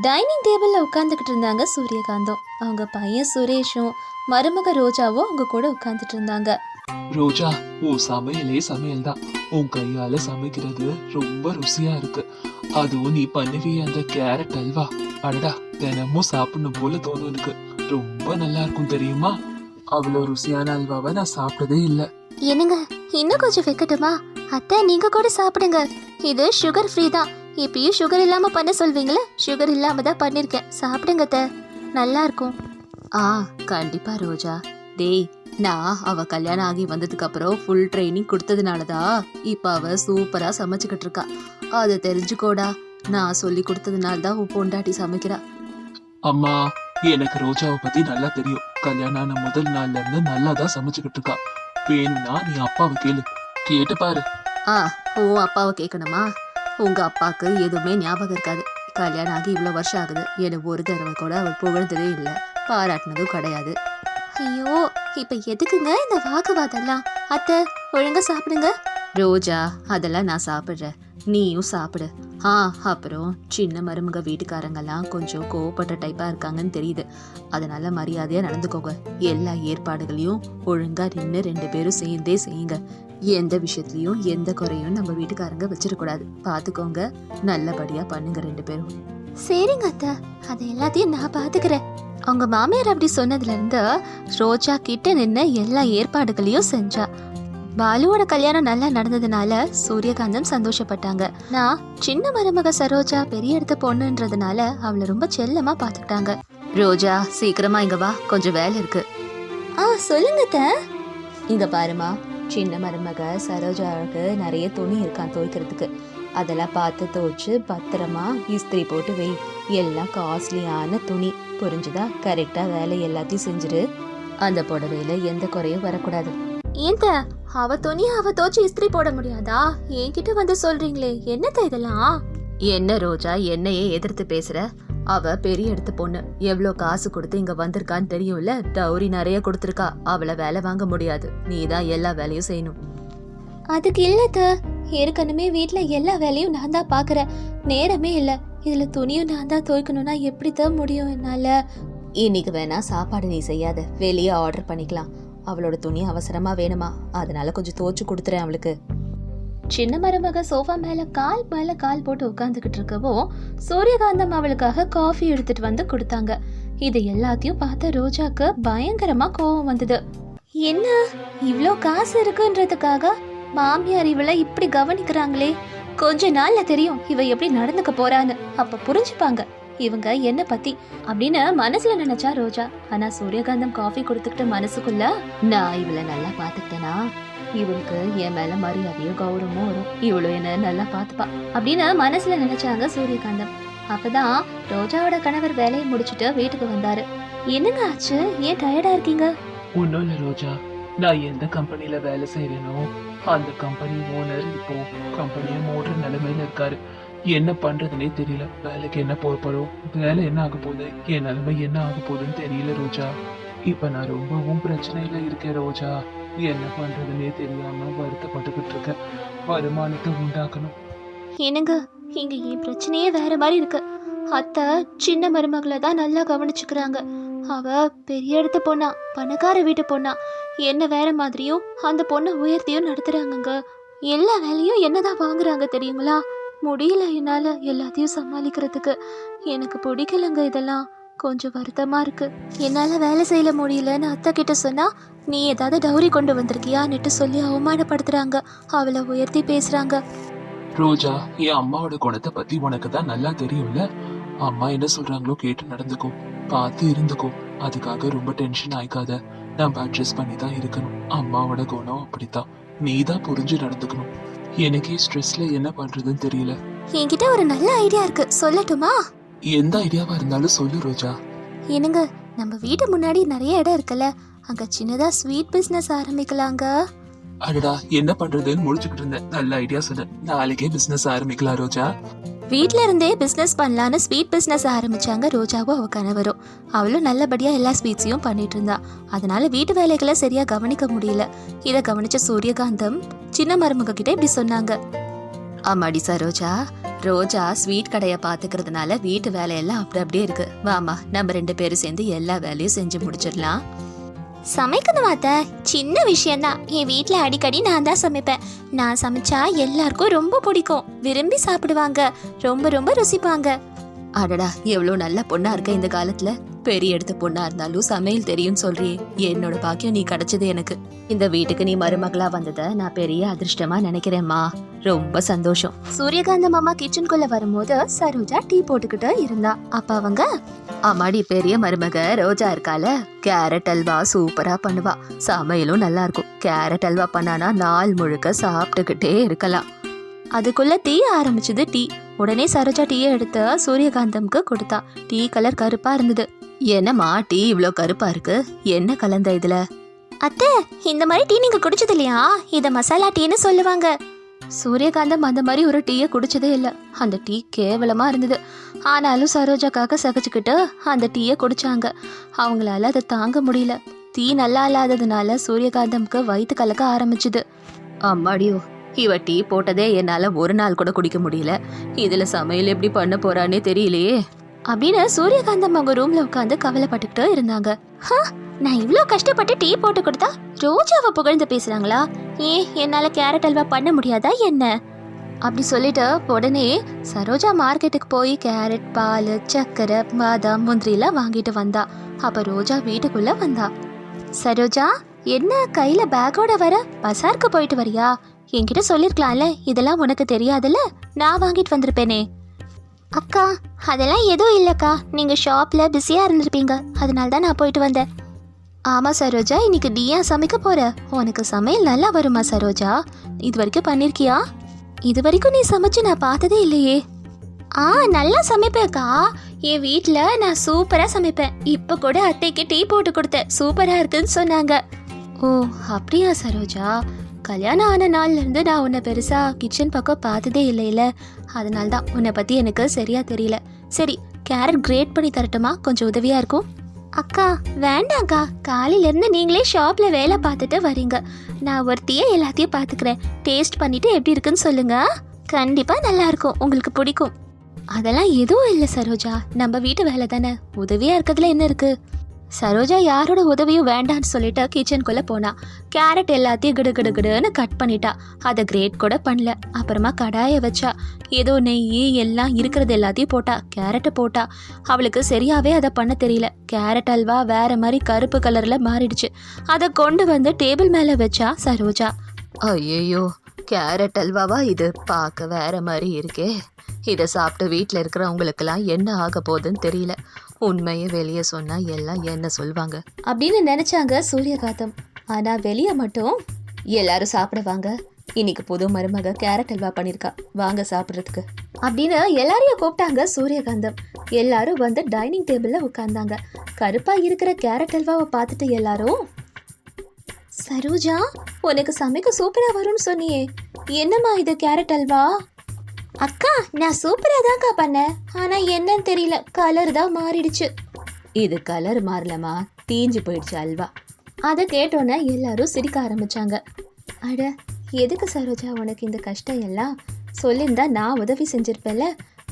Dining டேபிளில் உட்காந்துக்கிட்டு இருந்தாங்க சூரியகாந்தம். அவங்க பையன் சுரேஷும் மருமக ரோஜாவும் அவங்க கூட உட்காந்துட்டு இருந்தாங்க. ரோஜா உன் சமையலே சமையல் தான் உன் கையால சமைக்கிறது ரொம்ப ருசியா இருக்கு. அதுவும் நீ பண்ணுவிய அந்த கேரட் அல்வா. அடடா தினமும் சாப்பிடணும் போல தோணும் எனக்கு. ரொம்ப நல்லா இருக்கும் தெரியுமா? அவ்வளவு ருசியான அல்வாவை நான் சாப்பிட்டதே இல்ல. என்னங்க இன்னும் கொஞ்சம் வைக்கட்டுமா? அத்தை நீங்க கூட சாப்பிடுங்க. இது சுகர் ஃப்ரீ தான். இப்பயும் சுகர் இல்லாம பண்ண சொல்வீங்களே? சுகர் இல்லாம தான் பண்ணிருக்கேன். சாப்பிடுங்க அத்தை. நல்லா இருக்கும். ஆ கண்டிப்பா ரோஜா. டேய் நான் அவ கல்யாணம் ஆகி வந்ததுக்கு அப்புறம் ஃபுல் ட்ரைனிங் கொடுத்ததுனால தான் இப்ப அவ சூப்பரா சமைச்சுக்கிட்டு இருக்கா. அதை தெரிஞ்சுக்கோடா. நான் சொல்லி கொடுத்ததுனால தான் உன் பொண்டாட்டி சமைக்கிறா. அம்மா எனக்கு ரோஜாவை பத்தி நல்லா தெரியும். கல்யாணம் ஆன முதல் நாள்ல இருந்து நல்லா தான் சமைச்சுக்கிட்டு இருக்கா. வேணும்னா நீ அப்பாவை கேளு. கேட்டு பாரு. ஆ உன் அப்பாவை கேட்கணுமா? உங்க அப்பாவுக்கு எதுவுமே ஞாபகம் இருக்காது. கல்யாணம் ஆகி இவ்வளோ வருஷம் ஆகுது. எனக்கு ஒரு தடவை கூட அவர் புகழ்ந்ததே இல்லை. பாராட்டினதும் கிடையாது. ஐயோ இப்ப எதுக்குங்க இந்த வாக்குவாதம்லாம்? அத்தை ஒழுங்கா சாப்பிடுங்க. ரோஜா அதெல்லாம் நான் சாப்பிடுறேன். நீயும் சாப்பிடு. ஆ அப்புறம் சின்ன மருமக வீட்டுக்காரங்கெல்லாம் கொஞ்சம் கோவப்பட்ட டைப்பா இருக்காங்கன்னு தெரியுது. அதனால மரியாதையா நடந்துக்கோங்க. எல்லா ஏற்பாடுகளையும் ஒழுங்கா நின்று ரெண்டு பேரும் சேர்ந்தே செய்யுங்க. எந்த விஷயத்துலயும் எந்த குறையும் நம்ம வீட்டுக்காரங்க வச்சிடக்கூடாது. பாத்துக்கோங்க. நல்லபடியா பண்ணுங்க ரெண்டு பேரும். சரிங்க அத்தை. அதை எல்லாத்தையும் நான் பாத்துக்கிறேன். அவங்க மாமியார் அப்படி சொன்னதுல இருந்து ரோஜா கிட்ட நின்று எல்லா ஏற்பாடுகளையும் செஞ்சா. பாலுவோட கல்யாணம் நல்லா நடந்ததுனால சூரியகாந்தம் சந்தோஷப்பட்டாங்க. நான் சின்ன மருமக சரோஜா பெரிய இடத்த பொண்ணுன்றதுனால அவளை ரொம்ப செல்லமா பாத்துக்கிட்டாங்க. ரோஜா சீக்கிரமா இங்க வா. கொஞ்சம் வேலை இருக்கு. ஆ சொல்லுங்க இங்க பாருமா சின்ன மருமக சரோஜாவுக்கு நிறைய துணி இருக்கான் துவைக்கிறதுக்கு. அதெல்லாம் பார்த்து துவைச்சு பத்திரமா இஸ்திரி போட்டு வை. எல்லாம் காஸ்ட்லியான துணி. புரிஞ்சுதா? கரெக்டா வேலை எல்லாத்தையும் செஞ்சிரு. அந்த புடவையில எந்த குறையும் வரக்கூடாது. ஏந்த அவ துணி அவ தோச்சு இஸ்திரி போட முடியாதா? என்கிட்ட வந்து சொல்றீங்களே என்னத்த இதெல்லாம்? என்ன ரோஜா என்னையே எதிர்த்து பேசுற? அவ பெரிய இடத்து பொண்ணு. எவ்வளோ காசு கொடுத்து இங்க வந்திருக்கான்னு தெரியும்ல? டவுரி நிறைய கொடுத்துருக்கா. அவளை வேலை வாங்க முடியாது. நீ தான் எல்லா வேலையும் செய்யணும். அதுக்கு இல்லத்த ஏற்கனவே வீட்ல எல்லா வேலையும் நான் தான் பாக்குறேன். நேரமே இல்ல. இதுல துணியும் நான் தான் துவைக்கணும்னா எப்படி தான் முடியும் என்னால? இன்னைக்கு வேணா சாப்பாடு நீ செய்யாத. வெளியே ஆர்டர் பண்ணிக்கலாம். அவளோட துணி அவசரமா வேணுமா? அதனால கொஞ்சம் துவைச்சு கொடுத்துறேன் அவளுக்கு. சின்ன மருமக சோஃபா மேல கால் மேல கால் போட்டு உட்காந்துக்கிட்டு இருக்கவோ சூரியகாந்தம் அவளுக்காக காஃபி எடுத்துட்டு வந்து கொடுத்தாங்க. இது எல்லாத்தையும் பார்த்த ரோஜாக்கு பயங்கரமா கோவம் வந்தது. என்ன? இவ்ளோ காசு இருக்குன்றதுக்காக? மாமியார் இவளை இப்படி கவனிக்கிறாங்களே. கொஞ்ச நாள்ல தெரியும் இவ எப்படி நடந்துக்க போறான்னு. அப்ப புரிஞ்சுப்பாங்க. இவங்க என்ன பத்தி? அப்படின்னு மனசுல நினைச்சா ரோஜா. ஆனா சூரியகாந்தம் காஃபி கொடுத்துக்கிட்டு மனசுக்குள்ள நான் இவளை நல்லா பாத்துக்கிட்டேனா இவளுக்கு என் மேல மரியாதையும் கௌரவமும் வரும். இவளும் என்ன நல்லா பாத்துப்பா அப்படின்னு மனசுல நினைச்சாங்க சூரியகாந்தம். அப்பதான் ரோஜாவோட கணவர் வேலையை முடிச்சுட்டு வீட்டுக்கு வந்தாரு. என்னங்க ஆச்சு? ஏன் டயர்டா இருக்கீங்க? ஒன்னும் இல்ல ரோஜா. நான் எந்த கம்பெனில வேலை செய்யறேனோ அந்த கம்பெனி ஓனர் இப்போ கம்பெனியை மூடுற நிலைமையில இருக்காரு. என்ன பண்றதுனே தெரியல. வேலைக்கு என்ன போறப்படும் வேலை என்ன ஆக போகுது என் நிலைமை என்ன ஆக போகுதுன்னு தெரியல ரோஜா. இப்ப நான் ரொம்பவும் பிரச்சனையில இருக்கேன் ரோஜா. என்ன பண்றதுனே தெரியாம வருத்தப்பட்டுக்கிட்டு இருக்கேன் வருமானத்தை உண்டாக்கணும். என்னங்க இங்க என் பிரச்சனையே வேற மாதிரி இருக்கு. அத்தை சின்ன மருமகளை தான் நல்லா கவனிச்சுக்கிறாங்க. அவ பெரிய இடத்து பொண்ணா பணக்கார வீட்டு பொண்ணா. என்ன வேற மாதிரியும் அந்த பொண்ணை உயர்த்தியும் நடத்துறாங்கங்க. எல்லா வேலையும் என்னதான் வாங்குறாங்க தெரியுங்களா? முடியல என்னால எல்லாத்தையும் சமாளிக்கிறதுக்கு. எனக்கு பிடிக்கலங்க இதெல்லாம். கொஞ்சம் வருத்தமா இருக்கு. என்னால வேலை செய்யல முடியலன்னு அத்தை கிட்ட சொன்னா நீ ஏதாவது டௌரி கொண்டு வந்திருக்கியான்னுட்டு சொல்லி அவமானப்படுத்துறாங்க. அவளை உயர்த்தி பேசுறாங்க. ரோஜா என் அம்மாவோட குணத்தை பத்தி உனக்கு தான் நல்லா தெரியும்ல? அம்மா என்ன சொல்றாங்களோ கேட்டு நடந்துக்கோ. பார்த்து இருந்துக்கோ. அதுக்காக ரொம்ப டென்ஷன் ஆயிக்காத. நம்ம அட்ஜஸ்ட் பண்ணி தான் இருக்கணும். அம்மாவோட குணம் அப்படித்தான். நீ தான் புரிஞ்சு நடந்துக்கணும். எனக்கே ஸ்ட்ரெஸ்ல என்ன பண்றதுன்னு தெரியல. என்கிட்ட ஒரு நல்ல ஐடியா இருக்கு. சொல்லட்டுமா? எந்த ஐடியாவா இருந்தாலும் சொல்லு ரோஜா. என்னங்க நம்ம வீட்டு முன்னாடி நிறைய இடம் இருக்குல்ல? அங்க சின்னதா ஸ்வீட் பிசினஸ் ஆரம்பிக்கலாங்க. அடடா என்ன பண்றதுன்னு முடிச்சுக்கிட்டு இருந்தேன். நல்ல ஐடியா சொன்ன நாளைக்கே பிசினஸ் ஆரம்பிக்கலாம் ரோஜா. வீட்ல இருந்தே பிசினஸ் பண்ணலான்னு ஸ்வீட் பிசினஸ் ஆரம்பிச்சாங்க ரோஜாவும் அவ கணவரும். அவளும் நல்லபடியா எல்லா ஸ்வீட்ஸையும் பண்ணிட்டு இருந்தா. அதனால வீட்டு வேலைகளை சரியா கவனிக்க முடியல. இத கவனிச்ச சூரியகாந்தம் சின்ன மருமக கிட்ட இப்படி சொன்னாங்க. ஆமாடி சரோஜா ரோஜா. ஸ்வீட் கடையை பாத்துக்கிறதுனால வீட்டு வேலையெல்லாம் அப்படி அப்படியே இருக்கு. வாமா நம்ம ரெண்டு பேரும் சேர்ந்து எல்லா வேலையும் செஞ்சு முடிச்சிடலாம். சமைக்கணும் அத்த. சின்ன விஷயம்தான். என் வீட்டில் அடிக்கடி நான் தான் சமைப்பேன். நான் சமைச்சா எல்லாருக்கும் ரொம்ப பிடிக்கும். விரும்பி சாப்பிடுவாங்க. ரொம்ப ரொம்ப ருசிப்பாங்க. அடடா எவ்வளோ நல்ல பொண்ணா இருக்க இந்த காலத்துல. பெரிய எடுத்த பொண்ணா இருந்தாலும் சமையல் தெரியும் சொல்றியே. என்னோட பாக்கியம் நீ கிடைச்சது எனக்கு. இந்த வீட்டுக்கு நீ மருமகளா வந்தத நான் பெரிய அதிர்ஷ்டமா நினைக்கிறேம்மா ரொம்ப சந்தோஷம். சூரியகாந்த மாமா கிச்சனுக்குள்ள வரும்போது சரோஜா டீ போட்டுக்கிட்டு இருந்தா. அப்ப அவங்க அம்மாடி பெரிய மருமக ரோஜா இருக்கால. கேரட் அல்வா சூப்பரா பண்ணுவா. சமையலும் நல்லா இருக்கும். கேரட் அல்வா பண்ணானா நாள் முழுக்க சாப்பிட்டுக்கிட்டே இருக்கலாம். அதுக்குள்ள டீ ஆரம்பிச்சது டீ. உடனே சரோஜா டீயை எடுத்து சூரியகாந்தம்க்கு கொடுத்தா. டீ கலர் கருப்பா இருந்தது. என்னம்மா டீ இவ்ளோ கருப்பா இருக்கு? என்ன கலந்த இதுல? அத்தை இந்த மாதிரி டீ நீங்க குடிச்சது இல்லையா? இத மசாலா டீன்னு சொல்லுவாங்க. சூரியகாந்தம் அந்த மாதிரி ஒரு டீயை குடிச்சதே இல்ல. அந்த டீ கேவலமா இருந்தது. ஆனாலும் சரோஜாக்காக சகிச்சுக்கிட்டு அந்த டீயை குடிச்சாங்க. அவங்களால அதை தாங்க முடியல. டீ நல்லா இல்லாததுனால சூரியகாந்தம்க்கு வயிற்று கலக்க ஆரம்பிச்சுது. அம்மாடியோ இவ டீ போட்டதே என்னால் ஒரு நாள் கூட குடிக்க முடியல. இதில் சமையல் எப்படி பண்ண போறானே தெரியலையே. அப்படின்னு சூரியகாந்தம் அவங்க ரூம்ல உட்காந்து கவலைப்பட்டுக்கிட்டு இருந்தாங்க. நான் இவ்வளோ கஷ்டப்பட்டு டீ போட்டு கொடுத்தா ரோஜாவை புகழ்ந்து பேசுறாங்களா? ஏ என்னால் கேரட் அல்வா பண்ண முடியாதா என்ன? அப்படி சொல்லிட்டு உடனே சரோஜா மார்க்கெட்டுக்கு போய் கேரட் பால் சக்கரை பாதாம் முந்திரிலாம் வாங்கிட்டு வந்தா. அப்போ ரோஜா வீட்டுக்குள்ளே வந்தா. சரோஜா என்ன கையில் பேக்கோட வர? பசாருக்கு போயிட்டு வரியா? என்கிட்ட சொல்லிருக்கலாம்ல? இதெல்லாம் உனக்கு தெரியாதுல்ல? நான் வாங்கிட்டு வந்திருப்பேனே. அக்கா அதெல்லாம் எதுவும் இல்லைக்கா. நீங்கள் ஷாப்பில் பிஸியாக இருந்திருப்பீங்க. அதனால தான் நான் போயிட்டு வந்தேன். ஆமாம் சரோஜா இன்னைக்கு நீயா சமைக்க போற? உனக்கு சமையல் நல்லா வருமா சரோஜா? இது வரைக்கும் பண்ணியிருக்கியா இது வரைக்கும் நீ சமைச்சு நான் பார்த்ததே இல்லையே. ஆ நல்லா சமைப்பேன்க்கா என் வீட்டில் நான் சூப்பராக சமைப்பேன். இப்போ கூட அத்தைக்கு டீ போட்டு கொடுத்தேன். சூப்பராக இருக்குன்னு சொன்னாங்க. ஓ அப்படியா சரோஜா? கல்யாணம் ஆன நாள்லேருந்து நான் உன்னை பெருசாக கிச்சன் பக்கம் பார்த்ததே இல்லையில. அதனால தான் உன்னை பற்றி எனக்கு சரியாக தெரியல. சரி கேரட் கிரேட் பண்ணி தரட்டுமா? கொஞ்சம் உதவியாக இருக்கும். அக்கா வேண்டாம்க்கா. காலையிலேருந்து நீங்களே ஷாப்பில் வேலை பார்த்துட்டு வரீங்க. நான் ஒருத்தியே எல்லாத்தையும் பார்த்துக்கிறேன். டேஸ்ட் பண்ணிவிட்டு எப்படி இருக்குன்னு சொல்லுங்க. கண்டிப்பாக நல்லாயிருக்கும் உங்களுக்கு பிடிக்கும். அதெல்லாம் எதுவும் இல்லை சரோஜா. நம்ம வீட்டு வேலை தானே. உதவியாக இருக்கிறதுல என்ன இருக்குது சரோஜா யாரோட உதவியும் வேண்டான்னு சொல்லிட்டு கிச்சனுக்குள்ள போனா. கேரட் எல்லாத்தையும் கிடு கிடு கிடுன்னு கட் பண்ணிட்டா. அதை கிரேட் கூட பண்ணல. அப்புறமா கடாயை வச்சா. ஏதோ நெய் எல்லாம் இருக்கிறது எல்லாத்தையும் போட்டா. கேரட்டை போட்டா. அவளுக்கு சரியாவே அதை பண்ண தெரியல. கேரட் அல்வா வேற மாதிரி கருப்பு கலர்ல மாறிடுச்சு. அதை கொண்டு வந்து டேபிள் மேல வச்சா சரோஜா. ஐயோ கேரட் அல்வாவா இது? பார்க்க வேற மாதிரி இருக்கே. இதை சாப்பிட்டு வீட்டில் இருக்கிறவங்களுக்கெல்லாம் என்ன ஆக போகுதுன்னு தெரியல. உண்மையை வெளியே சொன்னா எல்லாம் என்ன சொல்வாங்க? அப்படின்னு நினைச்சாங்க சூரியகாந்தம். ஆனா வெளியே மட்டும் எல்லாரும் சாப்பிடுவாங்க. இன்னைக்கு புது மருமக கேரட் அல்வா பண்ணிருக்கா. வாங்க சாப்பிட்றதுக்கு. அப்படின்னு எல்லாரையும் கூப்பிட்டாங்க சூரியகாந்தம். எல்லாரும் வந்து டைனிங் டேபிள்ல உட்கார்ந்தாங்க. கருப்பா இருக்கிற கேரட் அல்வாவை பார்த்துட்டு எல்லாரும் சரோஜா உனக்கு சமைக்க சூப்பரா வரும்னு சொன்னியே. என்னம்மா இது கேரட் அல்வா? அக்கா நான் சூப்பராக தான்க்கா பண்ணேன். ஆனால் என்னன்னு தெரியல கலர் தான் மாறிடுச்சு. இது கலர் மாறலமா தீஞ்சு போயிடுச்சு அல்வா. அதை கேட்டோன்னே எல்லாரும் சிரிக்க ஆரம்பிச்சாங்க. அட எதுக்கு சரோஜா உனக்கு இந்த கஷ்டம் எல்லாம்? சொல்லியிருந்தா நான் உதவி செஞ்சிருப்பேன்ல.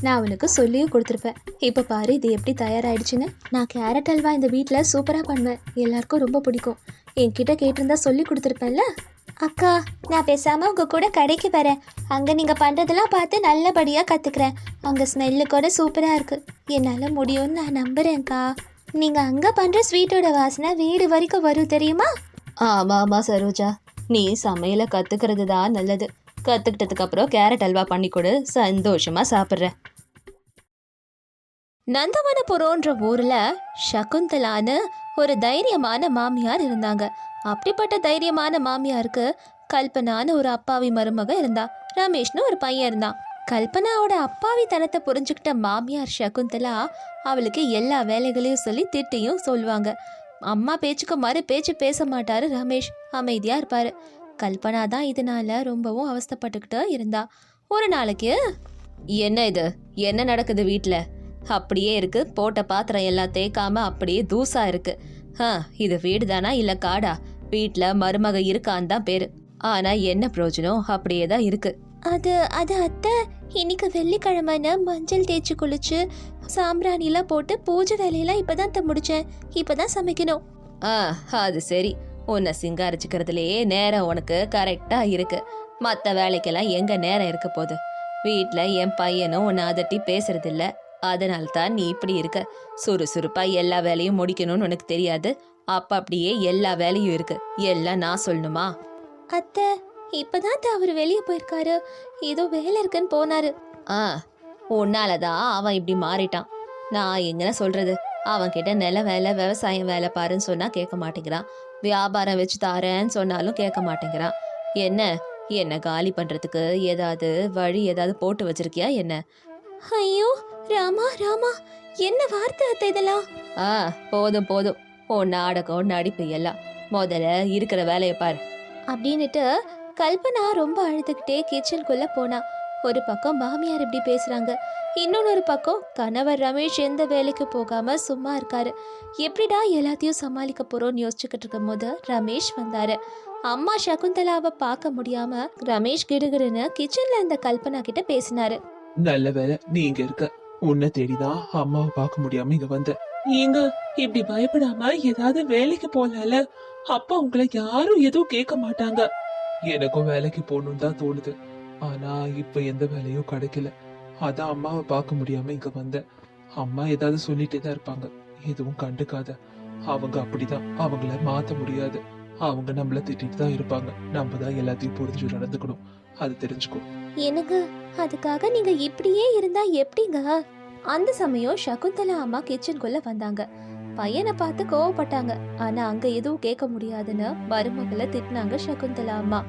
நான் உனக்கு சொல்லியும் கொடுத்துருப்பேன். இப்போ பாரு இது எப்படி தயாராயிடுச்சுன்னு. நான் கேரட் அல்வா இந்த வீட்டில் சூப்பராக பண்ணுவேன். எல்லாருக்கும் ரொம்ப பிடிக்கும். என்கிட்ட கேட்டிருந்தா சொல்லி கொடுத்துருப்பேன்ல. அக்கா நான் பேசாமல் உங்கள் கூட கடைக்கு வரேன். அங்கே நீங்கள் பண்ணுறதெல்லாம் பார்த்து நல்லபடியாக கற்றுக்குறேன் அங்கே ஸ்மெல்லு கூட சூப்பராக இருக்குது என்னால் முடியும்னு நான் நம்புகிறேன்க்கா நீங்கள் அங்கே பண்ணுற ஸ்வீட்டோட வாசனை வீடு வரைக்கும் வரும் தெரியுமா? ஆமா ஆமா சரோஜா. நீ சமையலை கத்துக்கிறது தான் நல்லது. கத்துக்கிட்டதுக்கு அப்புறம் கேரட் அல்வா பண்ணி கொடு. சந்தோஷமா சாப்பிட்றேன் நந்தவனபுரம்ன்ற ஊர்ல சகுந்தலான்னு ஒரு தைரியமான மாமியார் இருந்தாங்க. அப்படிப்பட்ட தைரியமான மாமியாருக்கு கல்பனான்னு ஒரு அப்பாவி மருமக இருந்தா ரமேஷ்னு ஒரு பையன் இருந்தான் கல்பனாவோட அப்பாவி தனத்தை புரிஞ்சுக்கிட்ட மாமியார் சகுந்தலா அவளுக்கு எல்லா வேலைகளையும் சொல்லி திட்டியும் சொல்லுவாங்க. அம்மா பேச்சுக்கு மறு பேச்சு பேச மாட்டாரு ரமேஷ். அமைதியா இருப்பாரு. கல்பனா தான் இதனால ரொம்பவும் அவஸ்தப்பட்டுக்கிட்டு இருந்தா. ஒரு நாளைக்கு என்ன இது? என்ன நடக்குது வீட்டில் அப்படியே இருக்கு. போட்ட பாத்திரம் எல்லாம் தேய்க்காம அப்படியே தூசா இருக்கு. ஆ இது வீடு தானா இல்லை காடா? வீட்ல மருமக இருக்கான்னு தான் பேரு. ஆனா என்ன பிரயோஜனம்? அப்படியே தான் இருக்கு. அது அது அத்தை இன்னைக்கு வெள்ளிக்கிழமைன்னு மஞ்சள் தேய்ச்சி குளிச்சு சாம்பிராணிலாம் போட்டு பூஜை வேலையெல்லாம் இப்பதான் த முடிச்சேன். இப்பதான் சமைக்கணும். ஆ அது சரி. உன்னை சிங்காரிச்சுக்கிறதுலயே நேரம் உனக்கு கரெக்டா இருக்கு. மற்ற வேலைக்கெல்லாம் எங்க நேரம் இருக்க போகுது? வீட்டில் என் பையனும் உன்னை அதட்டி பேசுறதில்ல. அதனால தான் நீ இப்படி இருக்க. சுறுசுறுப்பா எல்லா வேலையும் முடிக்கணும்னு உனக்கு தெரியாது. அப்ப அப்படியே எல்லா வேலையும் இருக்கு. எல்லாம் நான் சொல்லணுமா? அத்தை இப்பதான் தான் அவர் வெளியே போயிருக்காரு. ஏதோ வேலை இருக்குன்னு போனாரு. ஆ உன்னாலதான் அவன் இப்படி மாறிட்டான். நான் எங்கன சொல்றது? அவன் கிட்ட நில வேலை விவசாயம் வேலை பாருன்னு சொன்னா கேட்க மாட்டேங்கிறான். வியாபாரம் வச்சு தாரேன்னு சொன்னாலும் கேட்க மாட்டேங்கிறான். என்ன? என்ன காலி பண்றதுக்கு ஏதாவது வழி ஏதாவது போட்டு வச்சிருக்கியா என்ன? ஐயோ ராமா ராமா என்ன வார்த்தை அத்தை இதெல்லாம்? ஆ போதும் போதும். உன் நாடகம் நடிப்பு எல்லாம். முதல்ல இருக்கிற வேலையை பாரு. அப்படின்னுட்டு கல்பனா ரொம்ப அழுதுகிட்டே கிச்சனுக்குள்ள போனா. ஒரு பக்கம் மாமியார் இப்படி பேசுறாங்க. இன்னொன்னொரு பக்கம் கணவர் ரமேஷ் எந்த வேலைக்கு போகாம சும்மா இருக்காரு. எப்படிடா எல்லாத்தையும் சமாளிக்க போறோம்னு யோசிச்சுக்கிட்டு இருக்கும் போது ரமேஷ் வந்தாரு. அம்மா சகுந்தலாவை பார்க்க முடியாம ரமேஷ் கிடுகிடுன்னு கிச்சன்ல இருந்த கல்பனா கிட்ட பேசினாரு. நல்ல வேலை நீ இங்க இருக்க. உன்னை தேடிதான் அம்மாவை பார்க்க முடியாம இங்க வந்த நீங்க இப்படி பயப்படாம ஏதாவது வேலைக்கு போலால? அப்பா உங்களை யாரும் எதுவும் கேட்க மாட்டாங்க. எனக்கும் வேலைக்கு போகணும்னு தான் தோணுது. ஆனா இப்ப எந்த வேலையும் கிடைக்கல. அதான் அம்மாவை பார்க்க முடியாம இங்க வந்தேன். அம்மா ஏதாவது சொல்லிட்டே தான் இருப்பாங்க. எதுவும் கண்டுக்காத. அவங்க அப்படிதான். அவங்கள மாத்த முடியாது. அவங்க நம்மள திட்டிட்டு தான் இருப்பாங்க. நம்ம தான் எல்லாத்தையும் புரிஞ்சு நடந்துக்கணும். அது தெரிஞ்சுக்கோ. எனக்கு அதுக்காக நீங்க இப்படியே இருந்தா எப்படிங்க? அந்த சமயம் சகுந்தலா அம்மா கிச்சனுக்குள்ள வந்தாங்க. பையனை பார்த்து கோவப்பட்டாங்க. ஆனா அங்க எதுவும் கேட்க முடியாதுன்னு மருமகளை திட்டினாங்க சகுந்தலா அம்மா.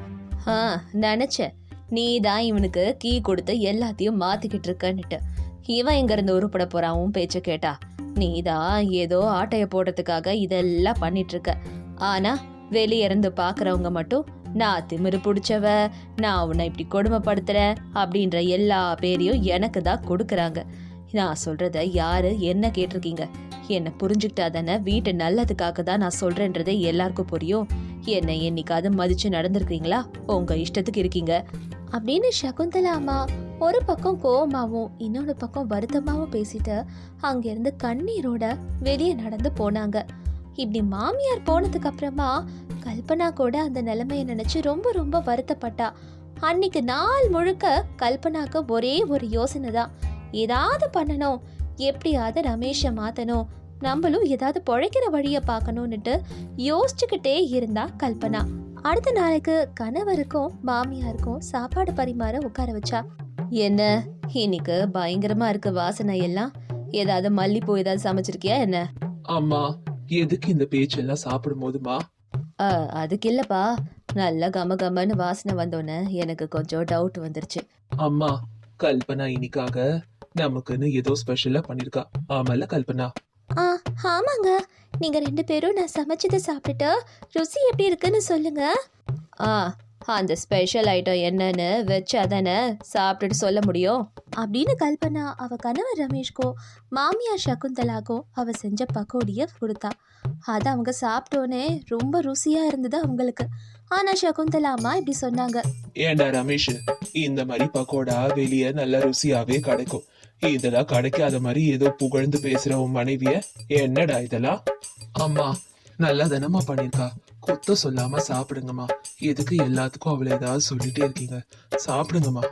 ஆ நினைச்சேன். நீ தான் இவனுக்கு கீ கொடுத்து எல்லாத்தையும் மாத்திக்கிட்டு இருக்கன்னுட்டு. இவன் இங்க இருந்து உருப்பட போறான் உன் பேச்ச கேட்டா? நீ தான் ஏதோ ஆட்டைய போடுறதுக்காக இதெல்லாம் பண்ணிட்டு இருக்க. ஆனா வெளிய இருந்து பாக்குறவங்க மட்டும் நான் திமிரு பிடிச்சவ நான் உன்னை இப்படி கொடுமைப்படுத்துறேன் அப்படின்ற எல்லா பேரையும் எனக்கு தான் கொடுக்குறாங்க. நான் சொல்கிறத யாரு என்ன கேட்டிருக்கீங்க? என்னை புரிஞ்சுக்கிட்டா தானே வீட்டு நல்லதுக்காக தான் நான் சொல்கிறேன்றதே எல்லாருக்கும் புரியும். என்னை என்னைக்காவது மதித்து நடந்திருக்கீங்களா? உங்கள் இஷ்டத்துக்கு இருக்கீங்க. அப்படின்னு சகுந்தலா அம்மா ஒரு பக்கம் கோவமாவும் இன்னொரு பக்கம் வருத்தமாகவும் பேசிட்டு அங்கேருந்து கண்ணீரோட வெளியே நடந்து போனாங்க. இப்படி மாமியார் போனதுக்கு அப்புறமா கல்பனா கூட அந்த நிலைமையை நினைச்சு ரொம்ப ரொம்ப வருத்தப்பட்டா. அன்னைக்கு நாள் முழுக்க கல்பனாக்கு ஒரே ஒரு யோசனை தான். ஏதாவது பண்ணணும். எப்படியாவது ரமேஷை மாத்தணும். நம்மளும் ஏதாவது பொழைக்கிற வழியை பார்க்கணும்னுட்டு யோசிச்சுக்கிட்டே இருந்தா கல்பனா. அடுத்த நாளைக்கு கணவருக்கும் மாமியாருக்கும் சாப்பாடு பரிமாற உட்கார வச்சா. என்ன? இன்னைக்கு பயங்கரமா இருக்கு வாசனை எல்லாம். ஏதாவது மல்லிப்பூ ஏதாவது சமைச்சிருக்கியா என்ன? ஆமா. எதுக்கு இந்த பேச்செல்லாம் சாப்பிடும் போதுமா அ, அதுக்கு இல்லப்பா. நல்ல கம கமன்னு வாசனை வந்தோன்னே எனக்கு கொஞ்சம் டவுட் வந்துருச்சு. அம்மா கல்பனா இன்னைக்காக நமக்குன்னு ஏதோ ஸ்பெஷலா பண்ணிருக்கா. ஆமால கல்பனா? ஆ ஆமாங்க. நீங்க ரெண்டு பேரும் நான் சமைச்சதை சாப்பிட்டுட்டு ருசி எப்படி இருக்குன்னு சொல்லுங்க. ஆ அந்த ஸ்பெஷல் ஐட்டம் என்னன்னு வச்சா தானே சாப்பிட்டுட்டு சொல்ல முடியும்? அப்படின்னு கல்பனா அவ கணவர் ரமேஷ்க்கும் மாமியார் சகுந்தலாக்கும் அவ செஞ்ச பக்கோடிய கொடுத்தா. அதை அவங்க சாப்பிட்டோன்னே ரொம்ப ருசியா இருந்தது அவங்களுக்கு. ஆனா சகுந்தலா அம்மா இப்படி சொன்னாங்க. ஏண்டா ரமேஷ் இந்த மாதிரி பக்கோடா வெளிய நல்ல ருசியாவே கிடைக்கும். இதெல்லாம் கிடைக்காத மாதிரி ஏதோ புகழ்ந்து பேசுற உன் மனைவிய. என்னடா இதெல்லாம்? அம்மா நல்லா தானம்மா பண்ணிருக்கா. கொத்த சொல்லாம சாப்பிடுங்கம்மா. எதுக்கு எல்லாத்துக்கும் அவளை ஏதாவது சொல்லிட்டே இருக்கீங்க? சாப்பிடுங்கம்மா.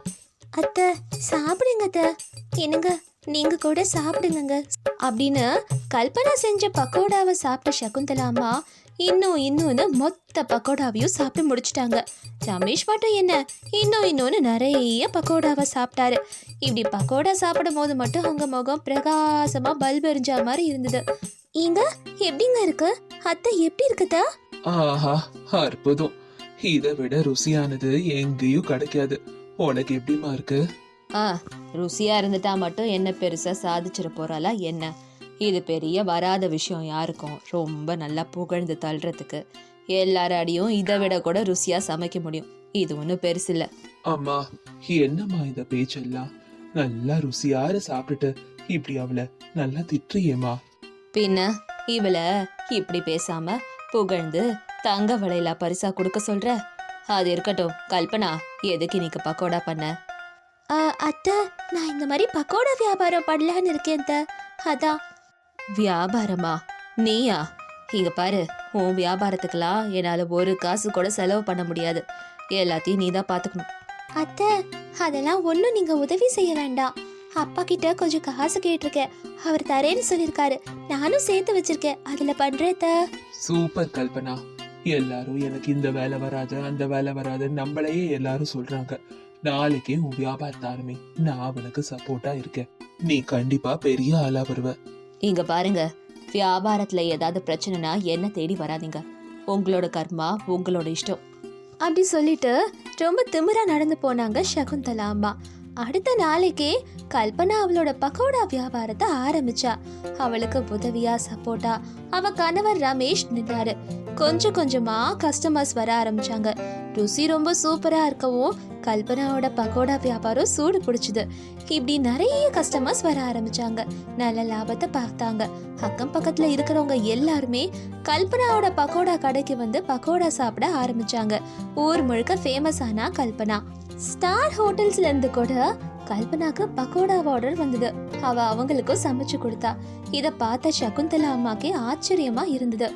அத்தை சாப்பிடுங்க அத்தை. என்னங்க நீங்க கூட சாப்பிடுங்க அப்படின்னு கல்பனா செஞ்ச பக்கோடாவை சாப்பிட்ட சகுந்தலா அம்மா இன்னும் இன்னொன்னு மொத்த பக்கோடாவையும் சாப்பிட்டு முடிச்சிட்டாங்க. ரமேஷ் மட்டும் என்ன இன்னும் இன்னொன்னு நிறைய பக்கோடாவை சாப்பிட்டாரு. இப்படி பக்கோடா சாப்பிடும் போது மட்டும் அவங்க முகம் பிரகாசமா பல்ப் மாதிரி இருந்தது. இங்க எப்படிங்க இருக்கு? அத்தை எப்படி இருக்குதா ஆஹா அற்புதம். இதை விட ருசியானது எங்கேயும் கிடைக்காது. உனக்கு எப்படிமா இருக்கு? ஆ ருசியா இருந்துட்டா மட்டும் என்ன பெருசா சாதிச்சிட போறாளா என்ன? இது பெரிய வராத விஷயம் யாருக்கும். ரொம்ப நல்லா புகழ்ந்து தள்ளுறதுக்கு. எல்லார் அடியும் இதை விட கூட ருசியா சமைக்க முடியும். இது ஒன்றும் பெருசில்ல அம்மா என்னம்மா இந்த பேச்செல்லாம்? நல்லா ருசியார சாப்பிட்டுட்டு இப்படி அவளை நல்லா திட்டுறியேம்மா. பின்ன இவளை இப்படி பேசாம புகழ்ந்து தங்க வளையலா பரிசா கொடுக்க சொல்ற? அது இருக்கட்டும். கல்பனா எதுக்கு இன்னைக்கு பக்கோடா பண்ண? அத்தை நான் இந்த மாதிரி பக்கோடா வியாபாரம் பண்ணலான்னு இருக்கேன். அதான். வியாபாரமா? நீயா? இங்க பாரு உன் வியாபாரத்துக்கெல்லாம் என்னால ஒரு காசு கூட செலவு பண்ண முடியாது. எல்லாத்தையும் நீ தான் பாத்துக்கணும். அத்தை அதெல்லாம் ஒன்றும் நீங்க உதவி செய்ய வேண்டாம். அப்பா கிட்ட கொஞ்சம் காசு கேட்டிருக்கேன். அவர் தரேன்னு சொல்லியிருக்காரு. நானும் சேர்த்து வச்சிருக்கேன். அதுல பண்றேன் அத்தை. சூப்பர் கல்பனா. எல்லாரும் எனக்கு இந்த வேலை வராது அந்த வேலை வராது நம்மளையே எல்லாரும் சொல்றாங்க. நாளைக்கே உன் வியாபாரத்தை ஆரம்பி நான் உனக்கு சப்போர்ட்டா இருக்கேன். நீ கண்டிப்பா பெரிய ஆளா வருவ. இங்க பாருங்க. வியாபாரத்துல ஏதாவது பிரச்சனைனா என்ன தேடி வராதீங்க. உங்களோட கர்மா உங்களோட இஷ்டம். அப்படி சொல்லிட்டு ரொம்ப திமிரா நடந்து போனாங்க சகுந்தலா அம்மா அடுத்த நாளைக்கே கல்பனா அவளோட பக்கோடா வியாபாரத்தை ஆரம்பிச்சா. அவளுக்கு உதவியா சப்போர்ட்டா அவ கணவர் ரமேஷ் நின்றாரு கொஞ்சம் கொஞ்சமா கஸ்டமர்ஸ் வர ஆரம்பிச்சாங்க. ருசி ரொம்ப சூப்பரா இருக்கவும் கல்பனாவோட பக்கோடா வியாபாரம் சூடு பிடிச்சது. இப்படி நிறைய கஸ்டமர்ஸ் வர ஆரம்பிச்சாங்க. நல்ல லாபத்தை பார்த்தாங்க. அக்கம் பக்கத்துல இருக்கிறவங்க எல்லாருமே கல்பனாவோட பக்கோடா கடைக்கு வந்து பக்கோடா சாப்பிட ஆரம்பிச்சாங்க. ஊர் முழுக்க ஃபேமஸ் ஆனா கல்பனா. ஸ்டார் ஹோட்டல்ஸ்ல இருந்து கூட கல்பனாக்கு பக்கோடா ஆர்டர் வந்தது. அவ அவங்களுக்கும் சமைச்சு கொடுத்தா. இத பார்த்த சகுந்தலா அம்மாக்கே ஆச்சரியமா இருந்தது.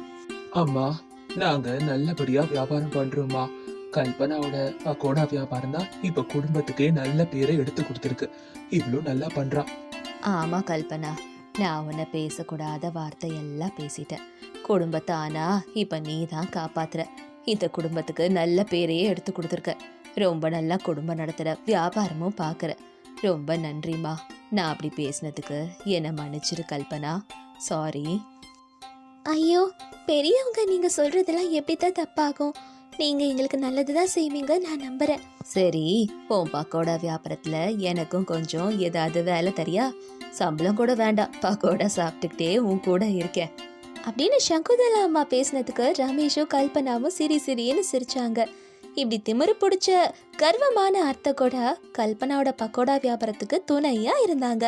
அம்மா நாங்க நல்லபடியா வியாபாரம் பண்றோம்மா. கல்பனாவோட பக்கோடா வியாபாரம் தான் இப்ப குடும்பத்துக்கே நல்ல பேரை எடுத்து கொடுத்துருக்கு. இவ்ளோ நல்லா பண்றா. ஆமா கல்பனா நான் உன்னை பேசக்கூடாத வார்த்தை எல்லாம் பேசிட்டேன். குடும்பத்தை ஆனா இப்ப நீ தான் காப்பாத்துற. இந்த குடும்பத்துக்கு நல்ல பேரையே எடுத்து கொடுத்துருக்க. ரொம்ப நல்லா குடும்பம் நடத்துற வியாபாரமும் பாக்குற. ரொம்ப நன்றிம்மா. நான் அப்படி பேசினதுக்கு என்னை மன்னிச்சிரு கல்பனா. சாரி ஐயோ பெரியவங்க நீங்க சொல்றதெல்லாம் எப்படித்தான் தப்பாகும்? நீங்க எங்களுக்கு நல்லதுதான் செய்வீங்க நான் நம்புறேன். சரி உன் பக்கோடா வியாபாரத்துல எனக்கும் கொஞ்சம் ஏதாவது வேலை தரியா? சம்பளம் கூட வேண்டாம் பக்கோடா சாப்பிட்டுக்கிட்டே உன் கூட இருக்கேன். அப்படின்னு சகுந்தலா அம்மா பேசினதுக்கு ரமேஷும் கல்பனாவும் சிரி சிரின்னு சிரிச்சாங்க. இப்படி திமிரு பிடிச்ச கர்வமான அர்த்த கூட கல்பனாவோட பக்கோடா வியாபாரத்துக்கு துணையா இருந்தாங்க.